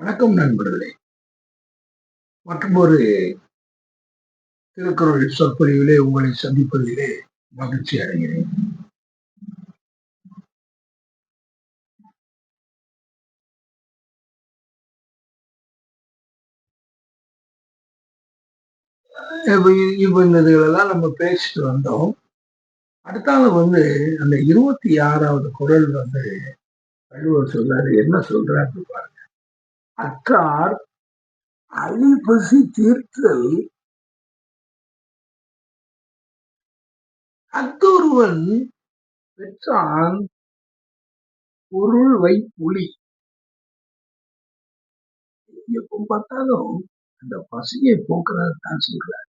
வணக்கம் நண்பர்களே. மற்றும் ஒரு திருக்குறள் சொற்பொழிவிலே உங்களை சந்திப்பதிலே மகிழ்ச்சி அடைகிறேன். இப்போ இந்த இதுகளெல்லாம் நம்ம பேசிட்டு வந்தோம். அடுத்தால வந்து அந்த இருபத்தி ஆறாவது குரல் வந்து வள்ளுவர் சொல்றாரு என்ன சொல்றாரு பாருங்க. அற்றார் அழிபசி தீர்த்தல். அத்தொருவன் பெற்றான் பொருள் வை புலி எப்போ பார்த்தாலும் அந்த பசியை போக்குறது தான் சொல்றார்.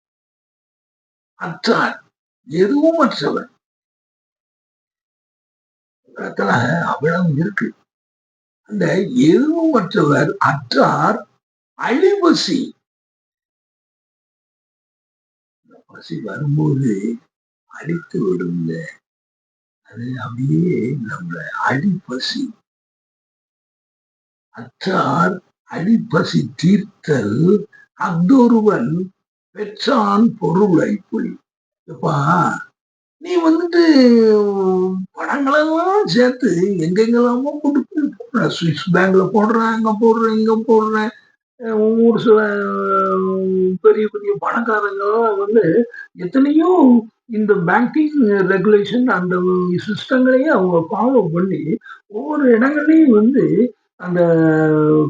அற்றார் எதுவும் மற்றவன். அவ்வளவு இருக்கு. அந்த எதுவற்றவர் அற்றார் அழிபசி பசி வரும்போது அழித்து விடுங்க. அது அப்படியே நம்மளை அழிப்பசி. அற்றார் அழிப்பசி தீர்த்தல் அஃதொருவன் பெற்றான் பொருளை புல் எப்பா நீ வந்துட்டு படங்களெல்லாம் சேர்த்து எங்கெங்கெல்லாமோ போட்டு சுவிஸ் பேங்க்ல போடுறேன் அங்க போடுறேன் இங்க போடுறேன். ஒரு சில பெரிய பெரிய பணக்காரங்க வந்து எத்தனையோ இந்த பேங்கிங் ரெகுலேஷன் அந்த சிஸ்டங்களையே அவங்க ஃபாலோ பண்ணி ஒவ்வொரு இடங்களையும் வந்து அந்த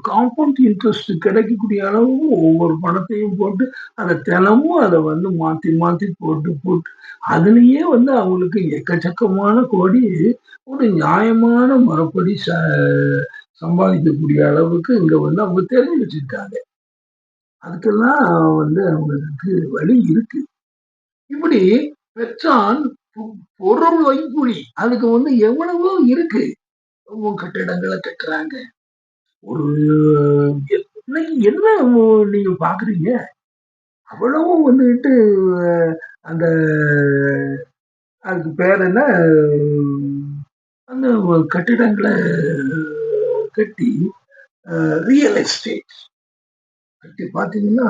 காம்பவுண்ட் இன்ட்ரெஸ்ட் கிடைக்கக்கூடிய அளவு ஒவ்வொரு பணத்தையும் போட்டு அதை தினமும் அதை வந்து மாற்றி மாற்றி போட்டு போட்டு அதுலேயே வந்து அவங்களுக்கு எக்கச்சக்கமான கோடி ஒரு நியாயமான முறைப்படி ச சம்பாதிக்கக்கூடிய அளவுக்கு இங்கே வந்து அவங்க தெரிஞ்சு வச்சிருக்காங்க. அதுக்கெல்லாம் வந்து அவங்களுக்கு வழி இருக்கு. இப்படி பெற்றான் பொருள் வைப்புலி அதுக்கு வந்து எவ்வளவோ இருக்கு. கட்டிடங்களை கட்டுறாங்க. ஒரு என்ன நீங்க பாக்குறீங்க? அவ்வளவும் வந்துட்டு அந்த அதுக்கு பேர் என்ன? அந்த கட்டிடங்களை கட்டி ரியல் எஸ்டேட் கட்டி பார்த்தீங்கன்னா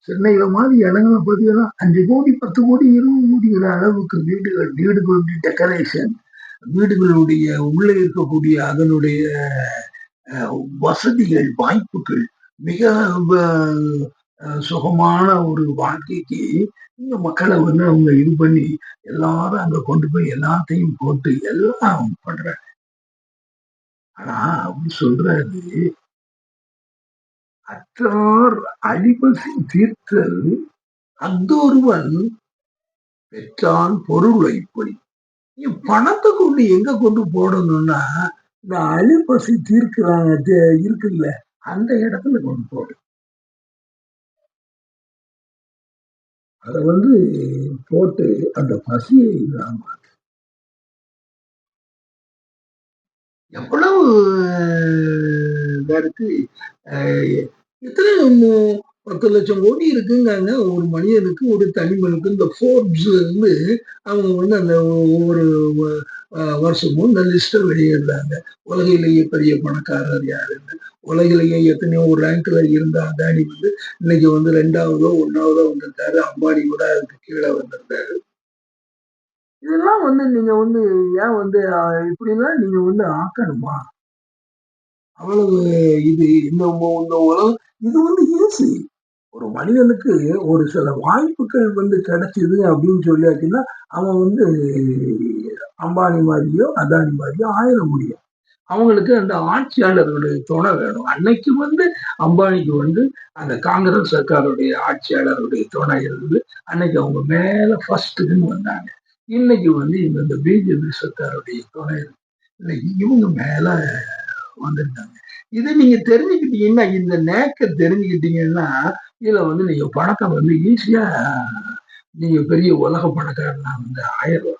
சென்னையில் மாதிரி இடங்களை பார்த்தீங்கன்னா அஞ்சு கோடி பத்து கோடி இருபது கோடிங்கிற அளவுக்கு வீடுகள் வீடுகளுடைய டெக்கரேஷன் வீடுகளுடைய உள்ளே இருக்கக்கூடிய அதனுடைய வசதிகள் வாய்ப்புகள் மிக சுகமான ஒரு வாழ்க்கைக்கு இந்த மக்களை வந்து அவங்க இது பண்ணி எல்லாரும் அங்க கொண்டு போய் எல்லாத்தையும் போட்டு எல்லாம் பண்றாங்க ஆனா அப்படி சொல்றாரு அற்றார் அழிபசி தீர்த்தல் அந்தொருவன் பெற்றான் பொருள் இப்படி நீ பணத்தை கொண்டு எங்க கொண்டு போடணும்னா இந்த அழிப்பசி தீர்க்கிறாங்க இருக்குல்ல அந்த இடத்துல கொண்டு போடு. அதை வந்து போட்டு அந்த பசியை இல்லாம எவ்வளவு இருக்கு எத்தனை பத்து லட்சம் கோடி இருக்குங்காங்க. ஒரு மனிதனுக்கு ஒரு தனிமனுக்கு இந்த ஃபோர்ப்ஸ்ல வந்து அவங்க வந்து அந்த ஒவ்வொரு வருஷமும் இந்த லிஸ்ட்டை வெளியிடுறாங்க. உலகிலேயே பெரிய பணக்காரர் யாருன்னு. உலகிலேயே எத்தனையோ ஒரு ரேங்க்ல இருந்த அதானி வந்து இன்னைக்கு வந்து ரெண்டாவதோ ஒன்னாவதோ வந்திருக்காரு. அம்பானி கூட அதுக்கு கீழே வந்திருக்காரு. இதெல்லாம் வந்து நீங்க வந்து ஏன் வந்து இப்படிலாம் நீங்க வந்து ஆக்கணுமா? அவ்வளவு இது இந்த இந்த உலகம் இது வந்து ஈஸி ஒரு மனிதனுக்கு ஒரு சில வாய்ப்புகள் வந்து கிடைச்சிது அப்படின்னு சொல்லியாச்சுன்னா அவன் வந்து அம்பானி மாதிரியோ அதானி மாதிரியோ ஆயிட முடியும். அவங்களுக்கு அந்த ஆட்சியாளர்களுடைய துணை வேணும். அன்னைக்கு வந்து அம்பானிக்கு வந்து அந்த காங்கிரஸ் சர்க்காருடைய ஆட்சியாளருடைய துணை இருந்தது. அன்னைக்கு அவங்க மேல ஃபர்ஸ்ட்டுன்னு வந்தாங்க. இன்னைக்கு வந்து இவங்க இந்த பிஜேபி சர்க்காருடைய துணை இன்னைக்கு இவங்க மேல வந்திருக்காங்க இதை நீங்க தெரிஞ்சுக்கிட்டீங்கன்னா இந்த நேக்க தெரிஞ்சுக்கிட்டீங்கன்னா இதுல வந்து நீங்க பணத்தை வந்து ஈஸியா நீங்க பெரிய உலக பணக்காரனா வந்து ஆயிரம்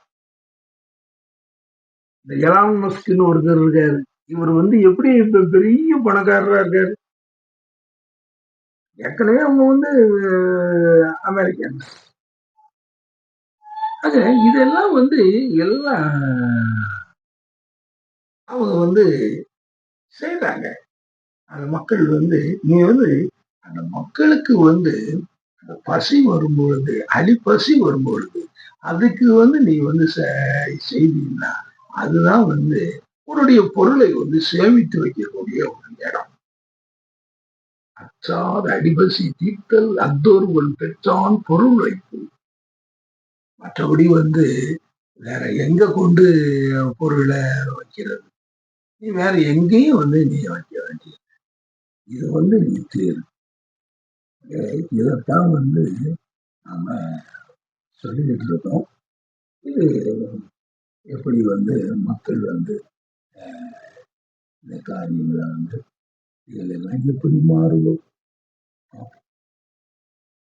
இந்த எலான் மஸ்க்னு ஒருத்தர் இருக்காரு. இவர் வந்து எப்படி இப்ப பெரிய பணக்காரரா இருக்காரு? ஏற்கனவே அவங்க வந்து அமெரிக்கன்ஸ். ஆக இதெல்லாம் வந்து எல்லாம் அவங்க வந்து செய்யறாங்க அந்த மக்கள் வந்து நீ வந்து அந்த மக்களுக்கு வந்து அந்த பசி வரும்பொழுது அடிப்பசி வரும்பொழுது அதுக்கு வந்து நீ வந்து செய்தீங்கன்னா அதுதான் வந்து உன்னுடைய பொருளை வந்து சேமித்து வைக்கக்கூடிய ஒரு இடம். அச்சாத அடிபசி தீர்த்தல் அத்தோர்வல் பெற்றான் பொருள் வைப்பு. மற்றபடி வந்து வேற எங்க கொண்டு பொருளை வைக்கிறது? நீ வேற எங்கேயும் வந்து நீ வைக்க வேண்டிய இது வந்து நீ தீர்வு. இதைத்தான் வந்து நாம சொல்லிக்கிட்டு இருக்கோம். இது எப்படி வந்து மக்கள் வந்து இந்த காரியங்களை வந்து இதுல எல்லாம் எப்படி மாறுதோ? பார்ப்போம்.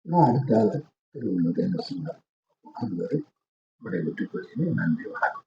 நான் அடுத்தால திருவள்ளுவர் என்ன சொன்னார். அதுவரை விடைபெற்றுக் கொள்கிறேன். நன்றி வணக்கம்.